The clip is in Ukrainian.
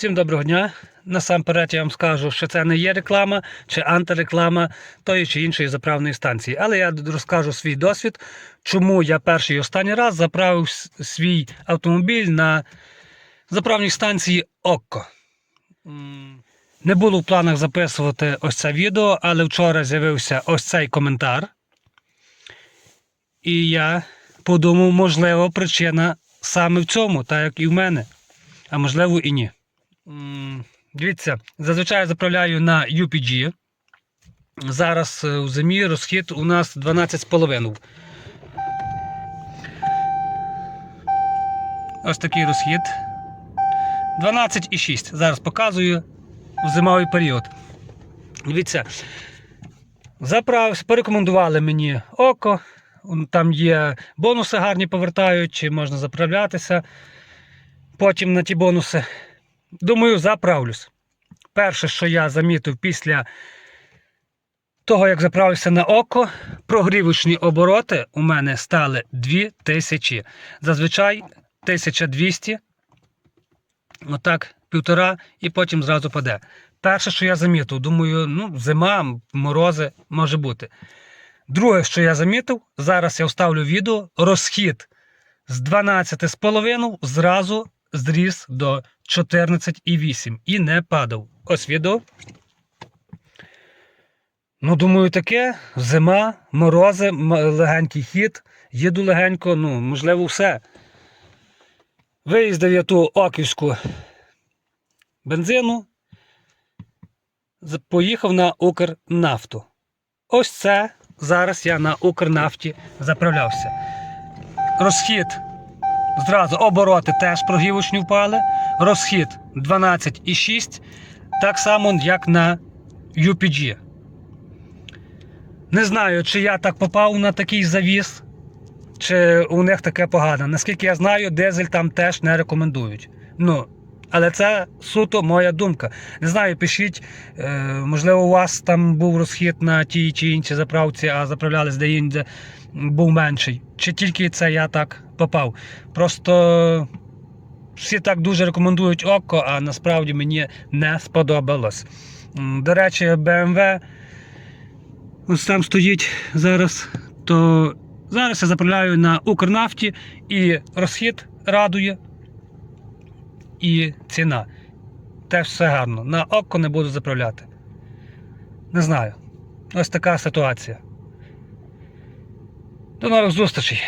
Всім доброго дня. Насамперед я вам скажу, що це не є реклама чи антиреклама тої чи іншої заправної станції. Але я розкажу свій досвід, чому я перший і останній раз заправив свій автомобіль на заправній станції Окко. Не було в планах записувати ось це відео, але вчора з'явився ось цей коментар. І я подумав, можливо, причина саме в цьому, так як і в мене, а можливо і ні. Дивіться, зазвичай я заправляю на UPG. Зараз е, у зимі розхід у нас 12,5. Ось такий розхід. 12,6. Зараз показую в зимовий період. Дивіться, заправився, порекомендували мені око. Там є бонуси гарні повертають, чи можна заправлятися потім на ті бонуси. Думаю, заправлюсь. Перше, що я замітив після того, як заправився на око, прогрівочні обороти у мене стали 2000. Зазвичай 1200, отак, півтора, і потім зразу паде. Перше, що я замітив, думаю, ну, зима, морози може бути. Друге, що я замітив, зараз я вставлю відео, розхід з 12,5 зразу зріс до 14,8 і не падав. Ось відео. Ну, думаю, таке. Зима, морози, легенький хід. Їду легенько, ну, можливо, все. Виїздив я ту оківську бензину. Поїхав на Укрнафту. Ось це зараз я на Укрнафті заправлявся. Розхід Зразу обороти теж прогівочні впали. Розхід 12,6. Так само, як на UPG. Не знаю, чи я так попав на такий завіс, чи у них таке погано. Наскільки я знаю, дизель там теж не рекомендують. Ну, але це суто моя думка. Не знаю, пишіть, е, можливо, у вас там був розхід на тій чи іншій заправці, а заправлялись де-інде був менший. Чи тільки це я так попав. Просто всі так дуже рекомендують око, а насправді мені не сподобалось. До речі, BMW ось там стоїть зараз, то зараз я заправляю на Укрнафті і розхід радує, і ціна. Теж все гарно. На око не буду заправляти. Не знаю. Ось така ситуація. До нових зустрічей.